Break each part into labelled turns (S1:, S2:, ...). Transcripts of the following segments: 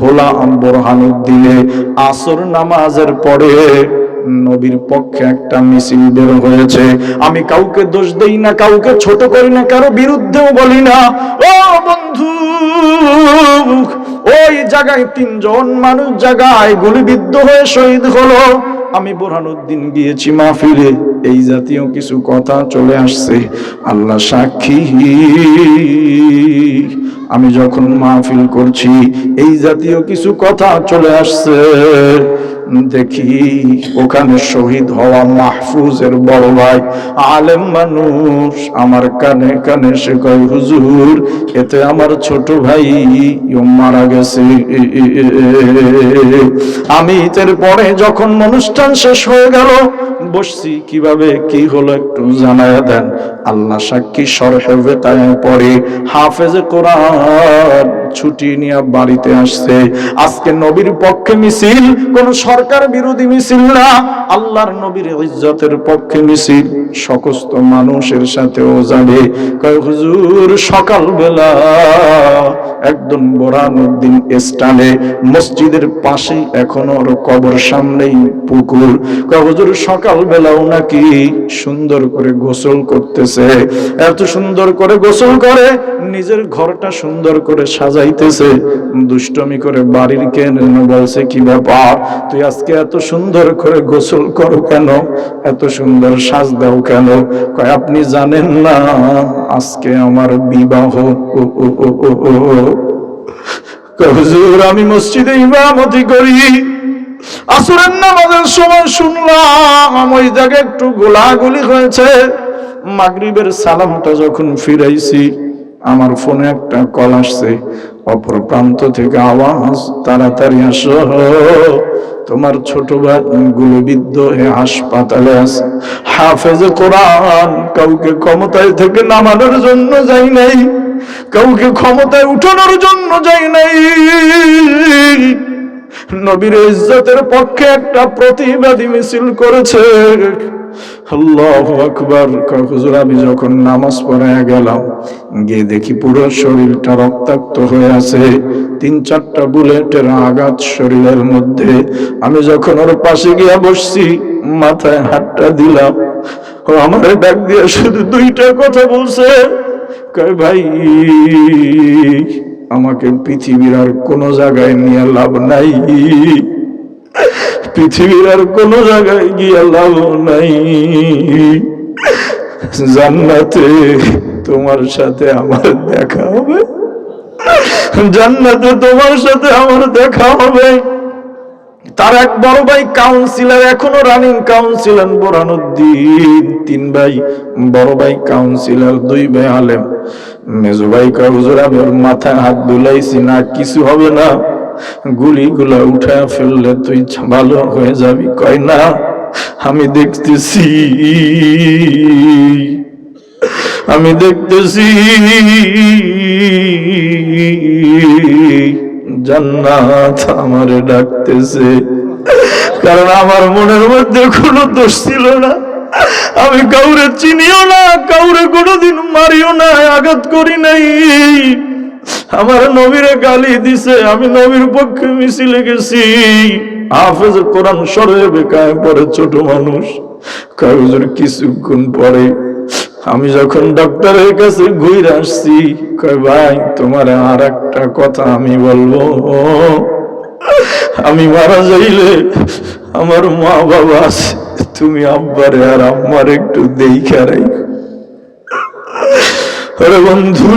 S1: ভোলা বোরহানুদ্দিনে আসর নামাজের পরে নবীর পক্ষে একটা মিছিল বের হয়েছে। আমি কাউকে দোষ দেই না, কাউকে ছোট করি না, কারও বিরুদ্ধেও বলি না। ও বন্ধু, ওই জায়গায় তিনজন মানুষ জায়গায় গুলিবিদ্ধ হয়ে শহীদ হলো। আমি বোরহানুদ্দিন গিয়েছি মাহফিলে। এই জাতীয় কিছু কথা চলে আসছে। আল্লাহ সাক্ষী। আমি যখন মাহফিল করছি, এই জাতীয় কিছু কথা চলে আসছে। দেখি ওখানে শহীদ হওয়া মাহফুজের বড় ভাই, আলেম মানুষ। আমার কানে কানে সে কয়, হুজুর, এতে আমার ছোট ভাই মারা গেছে। আমি এর পরে যখন অনুষ্ঠান শেষ হয়ে গেল বসছি, কীভাবে, কি হলো একটু জানায় দেন। আল্লাহ সাক্ষী সরহেবে তাই পরে হাফেজে কোরআন ছুটি নিয়ে বাড়িতে আসছে। আজকে নবীর পক্ষে মিছিল, কোন সরকার বিরোধী মিছিল না, আল্লাহর নবীর ইজ্জতের পক্ষে মিছিল। সকস্ত মানুষের সাথেও যাবে কয়, হুজুর সকাল বেলা একদম বোরানুদ্দিন স্টানে মসজিদের পাশেই এখনও ওর কবর সামনেই পুকুর। কয়, হুজুর সকাল বেলাও নাকি সুন্দর করে গোসল করতেছে। এত সুন্দর করে গোসল করে, নিজের ঘরটা সুন্দর করে সাজাইতেছে। দুষ্টমি করে বাড়ির কেন বলছে, কি ব্যাপার? তুই আজকে এত সুন্দর করে গোসল করো কেন? এত সুন্দর সাজ দাও কেন? কয়, আপনি জানেন না, আজকে আমার বিবাহ। হুজুর, আমি মসজিদে ইমামতি করি। আসরের নামাজের সময় শুনলাম, ওই জায়গায় একটু গোলাগুলি হয়েছে। মাগরিবের সালামটা যখন ফিরাইছি, আমার ফোনে একটা কল আসছে, অপর প্রান্ত থেকে আওয়াজ, তাড়াতাড়ি আসো। তোমার ছোট ভাই গুলিবিদ্ধ হয়ে হাসপাতালে আছে। হাফেজ কোরআন কাউকে ক্ষমতায় থেকে নামানোর জন্য যাই নাই, কাউকে ক্ষমতায় উঠানোর জন্য যাই নাই। নবীর ইজ্জতের পক্ষে একটা প্রতিবাদী মিছিল করেছে। আমি যখন ওর পাশে গিয়া বসছি, মাথায় হাতটা দিলাম। ও আমার ডাক দিয়ে শুধু দুইটা কথা বলছে। ভাই, আমাকে পৃথিবীর আর কোনো জায়গায় নিয়ে লাভ নাই। পৃথিবীর আর কোন জায়গায় গিয়ে লাভ নাই। জান্নাতে তোমার সাথে আমার দেখা হবে। জান্নাতে তোমার সাথে আমার দেখা হবে। তার এক বড় ভাই কাউন্সিলর এখনও রানিং কাউন্সিলর বোরানুদ্দিন। তিন ভাই, বড় ভাই কাউন্সিলর দুই ভাই আলেম। মেজো ভাই কয় হুজুর মাথায় হাত দুলাইছি না, কিছু হবে না। গুলিগুলা উঠা ফেললে তুই ভালো হয়ে যাবি। কয় না, আমি দেখতেছি। আমি দেখতেছি। জান্নাত আমারে ডাকতেছে। কারণ আমার মনের মধ্যে কোনো দোষ ছিল না। আমি কাউরে চিনিও না, কাউরে কোনোদিন মারিও না, আঘাত করি নাই। আমার নবীরে গালি দিছে, আমি নবীর পক্ষে মিছিলে গেছি। হাফেজ কোরআন সরে বেকায় পরে ছোট মানুষ। কাগজের কিছুক্ষণ পরে আমি যখন ডক্টরের কাছে ঘুরে আসছি, কয়, ভাই, তোমার আর একটা কথা আমি বলব। আমি মারা যাইলে আমার মা বাবা আছে, তুমি আব্বারে আর আম্মার একটু দেখা রাখো বন্ধু,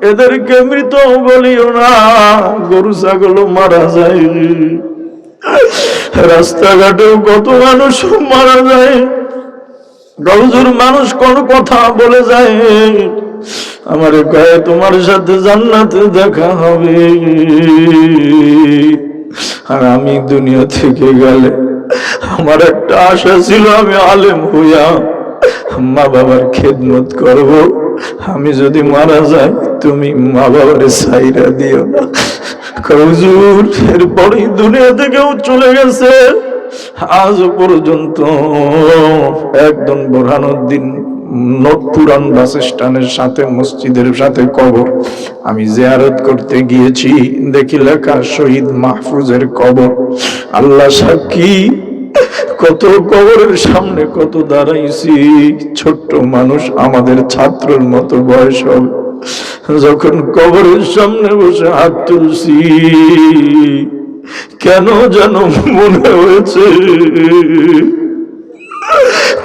S1: এদেরকে মৃত বলিও না, গরু, ছাগল মারা যায়। রাস্তাঘাটেও কত মানুষ মারা যায়। গৌজুর মানুষ কোন কথা বলে যায়। আমার কয়ে তোমার সাথে জান্নাতে দেখা হবে। আর আমি দুনিয়া থেকে গেলে আমার একটা আশা ছিল, আমি আলেম হইয়া মা বাবার খেদমত করব। আমি যদি মারা যাই, তুমি মা বাবার সাইরা দিও না। হুজুর দুনিয়া থেকেও চলে গেছে। আজ পর্যন্ত একদম বোরহানুদ্দিন পুরান বাস স্ট্যান্ডের সাথে, মসজিদের সাথে কবর। আমি জিয়ারত করতে গিয়েছি দেখি লেখা শহীদ মাহফুজের কবর। আল্লাহ সাক্ষী কত কবরের সামনে কত দাঁড়াইছি। ছোট্ট মানুষ আমাদের ছাত্রের মতো বয়স হবে যখন কবরের সামনে বসে হাত তুলছি, কেন যেন মনে হয়েছে?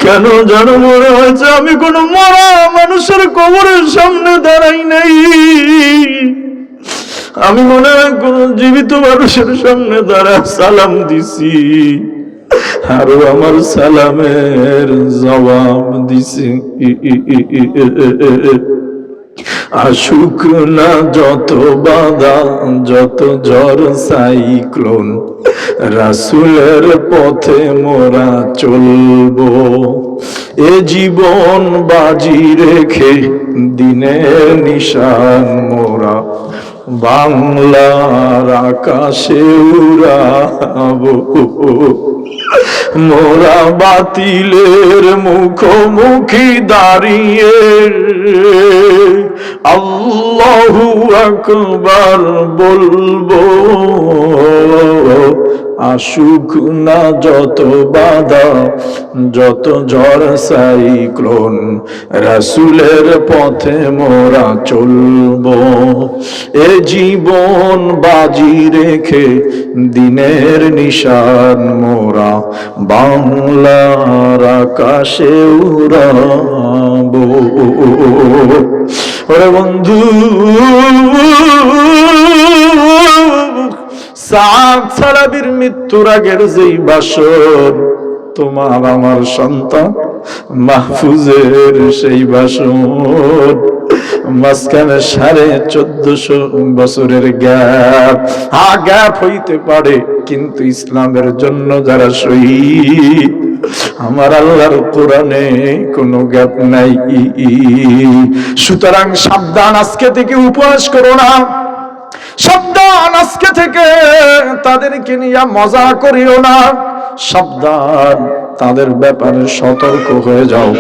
S1: কেন যেন মনে হয়েছে আমি কোন মরা মানুষের কবরের সামনে দাঁড়াই নাই? আমি মনে হয় কোন জীবিত মানুষের সামনে দাঁড়া সালাম দিছি। আরও আমার সালামের জবাব দিছি। আসুক না যত বাধা, যত ঝড় সাইক্লোন, রাসুলের পথে মোরা চলবো। এ জীবন বাজি রেখে দিনের নিশান মোরা বাংলার আকাশে উড়াবো। মোরা বাতিলের মুখোমুখি দাঁড়িয়ে। আল্লাহু আকবার বলব, আসুক না যত বাধা, যত ঝড় সাইক্লোন, রাসুলের পথে মোরা চলবো। এ জীবন বাজি রেখে দিনের নিশান মোরা। বাংলার আকাশে উড়াবো। ওরে বন্ধু, সাত সালাবির মৃত্যুর আগের যেই বাসর তোমার আমার সন্তান, মাহফুজের সেই বাসর, মাঝখানে সাড়ে চোদ্দশো বছরের গ্যাপ। হা, গ্যাপ হইতে পারে, কিন্তু ইসলামের জন্য যারা শহীদ, আমার আল্লাহর কোরআনে কোনো গ্যাপ নাই। সুতরাং সাবধান আজকে থেকে উপহাস করো না। সাবধান আজকে থেকে তাদেরকে নিয়ে মজা করিও না। সাবধান তাদের ব্যাপারে সতর্ক হয়ে যাও।